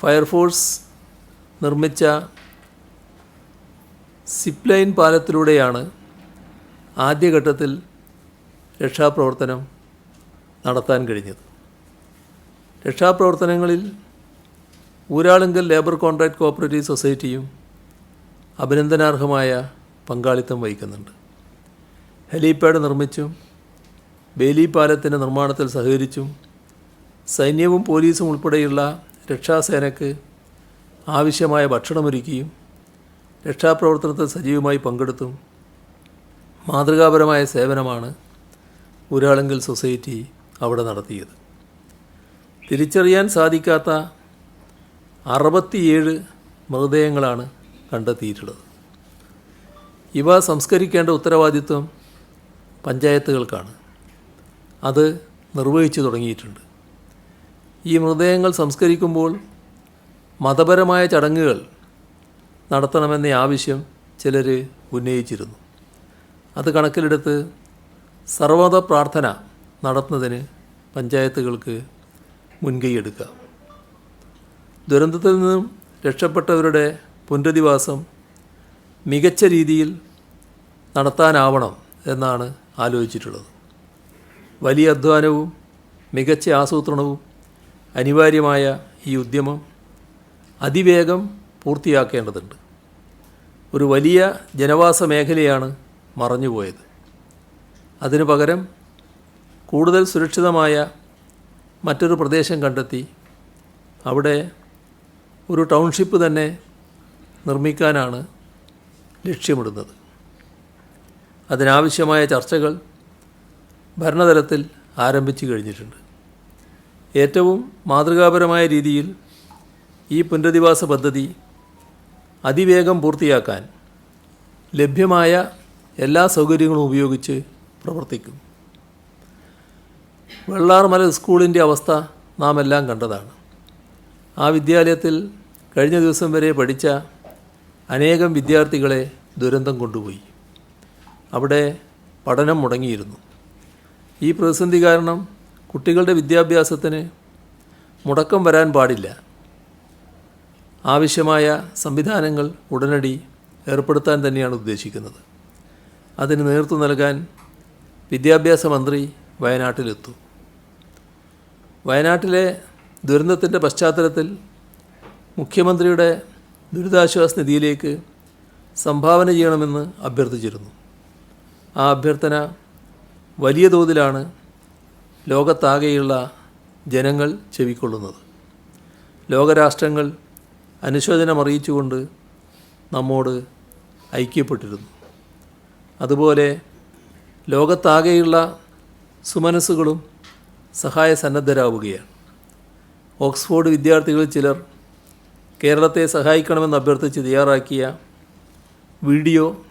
Fire force നിർമ്മിച്ച zipline line പാലത്തിലൂടെയാണ് ആദ്യഘട്ടത്തിൽ രക്ഷാപ്രവർത്തനം നടത്താൻ കഴിഞ്ഞത്. രക്ഷാപ്രവർത്തനങ്ങളിൽ ഊരാളുങ്കൽ ലേബർ കോൺട്രാക്ട് കോപ്പറേറ്റീവ് സൊസൈറ്റിയും അഭിനന്ദനാർഹമായ പങ്കാളിത്തം വഹിക്കുന്നുണ്ട്. ഹെലിപാഡ് നിർമ്മിച്ചും ബേലി പാലത്തിന്റെ നിർമ്മാണത്തിൽ സഹകരിച്ചും സൈന്യവും പോലീസും ഉൾപ്പെടെയുള്ള രക്ഷാസേനയ്ക്ക് ആവശ്യമായ ഭക്ഷണമൊരുക്കിയും രക്ഷാപ്രവർത്തനത്തിൽ സജീവമായി പങ്കെടുത്തും മാതൃകാപരമായ സേവനമാണ് ഊരാളെങ്കിൽ സൊസൈറ്റി അവിടെ നടത്തിയത്. തിരിച്ചറിയാൻ സാധിക്കാത്ത അറുപത്തിയേഴ് മൃതദേഹങ്ങളാണ് കണ്ടെത്തിയിട്ടുള്ളത്. ഇവ സംസ്കരിക്കേണ്ട ഉത്തരവാദിത്വം പഞ്ചായത്തുകൾക്കാണ്. അത് നിർവഹിച്ചു തുടങ്ങിയിട്ടുണ്ട്. ഈ മൃതദേഹങ്ങൾ സംസ്കരിക്കുമ്പോൾ മതപരമായ ചടങ്ങുകൾ നടത്തണമെന്ന ആവശ്യം ചിലർ ഉന്നയിച്ചിരുന്നു. അത് കണക്കിലെടുത്ത് സർവത പ്രാർത്ഥന നടത്തുന്നതിന് പഞ്ചായത്തുകൾക്ക് മുൻകൈയെടുക്കാം ദുരന്തത്തിൽ നിന്നും രക്ഷപ്പെട്ടവരുടെ പുനരധിവാസം മികച്ച രീതിയിൽ നടത്താനാവണം എന്നാണ് ആലോചിച്ചിട്ടുള്ളത്. വലിയ അധ്വാനവും മികച്ച ആസൂത്രണവും അനിവാര്യമായ ഈ ഉദ്യമം അതിവേഗം പൂർത്തിയാക്കേണ്ടതുണ്ട്. ഒരു വലിയ ജനവാസ മേഖലയാണ് മറഞ്ഞുപോയത്. അതിനു പകരം കൂടുതൽ സുരക്ഷിതമായ മറ്റൊരു പ്രദേശം കണ്ടെത്തി അവിടെ ഒരു ടൗൺഷിപ്പ് തന്നെ നിർമ്മിക്കാനാണ് ലക്ഷ്യമിടുന്നത്. അതിനാവശ്യമായ ചർച്ചകൾ ഭരണതലത്തിൽ ആരംഭിച്ചു കഴിഞ്ഞിട്ടുണ്ട്. ഏറ്റവും മാതൃകാപരമായ രീതിയിൽ ഈ പുനരധിവാസ പദ്ധതി അതിവേഗം പൂർത്തിയാക്കാൻ ലഭ്യമായ എല്ലാ സൗകര്യങ്ങളും ഉപയോഗിച്ച് പ്രവർത്തിക്കും. വെള്ളാർമല സ്കൂളിന്റെ അവസ്ഥ നാം എല്ലാം കണ്ടതാണ്. ആ വിദ്യാലയത്തിൽ കഴിഞ്ഞ ദിവസം വരെ പഠിച്ച അനേകം വിദ്യാർത്ഥികളെ ദുരന്തം കൊണ്ടുപോയി. അവിടെ പഠനം മുടങ്ങിയിരുന്നു. ഈ പ്രതിസന്ധി കാരണം കുട്ടികളുടെ വിദ്യാഭ്യാസത്തിന് മുടക്കം വരാൻ പാടില്ല. ആവശ്യമായ സംവിധാനങ്ങൾ ഉടനടി ഏർപ്പെടുത്താൻ തന്നെയാണ് ഉദ്ദേശിക്കുന്നത്. അതിന് നേതൃത്വം നൽകാൻ വിദ്യാഭ്യാസ മന്ത്രി വയനാട്ടിലെത്തും. വയനാട്ടിലെ ദുരന്തത്തിന്റെ പശ്ചാത്തലത്തിൽ മുഖ്യമന്ത്രിയുടെ ദുരിതാശ്വാസ നിധിയിലേക്ക് സംഭാവന ചെയ്യണമെന്ന് അഭ്യർത്ഥിച്ചിരുന്നു. ആ അഭ്യർത്ഥന വലിയ തോതിലാണ് ലോകത്താകെയുള്ള ജനങ്ങൾ ചെവിക്കൊള്ളുന്നത്. ലോകരാഷ്ട്രങ്ങൾ അനുശോചനം അറിയിച്ചുകൊണ്ട് നമ്മോട് ഐക്യപ്പെട്ടിരുന്നു. അതുപോലെ ലോകത്താകെയുള്ള സുമനസ്സുകളും സഹായ സന്നദ്ധരാവുകയാണ് ഓക്സ്ഫോർഡ് വിദ്യാർത്ഥികളിൽ ചിലർ കേരളത്തെ സഹായിക്കണമെന്ന് അഭ്യർത്ഥിച്ച് തയ്യാറാക്കിയ വീഡിയോ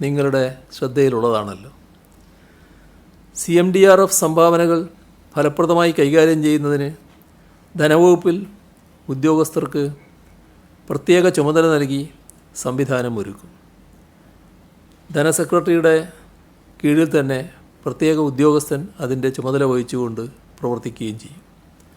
നിങ്ങളുടെ ശ്രദ്ധയിലുള്ളതാണല്ലോ. C M D R F സംഭാവനകൾ ഫലപ്രദമായി കൈകാര്യം ചെയ്യുന്നതിന് ധനവകുപ്പിൽ ഉദ്യോഗസ്ഥർക്ക് പ്രത്യേക ചുമതല നൽകി സംവിധാനം ഒരുക്കും. ധനസെക്രട്ടറിയുടെ കീഴിൽ തന്നെ പ്രത്യേക ഉദ്യോഗസ്ഥൻ അതിന്റെ ചുമതല വഹിച്ചുകൊണ്ട് പ്രവർത്തിക്കുകയും ചെയ്യും.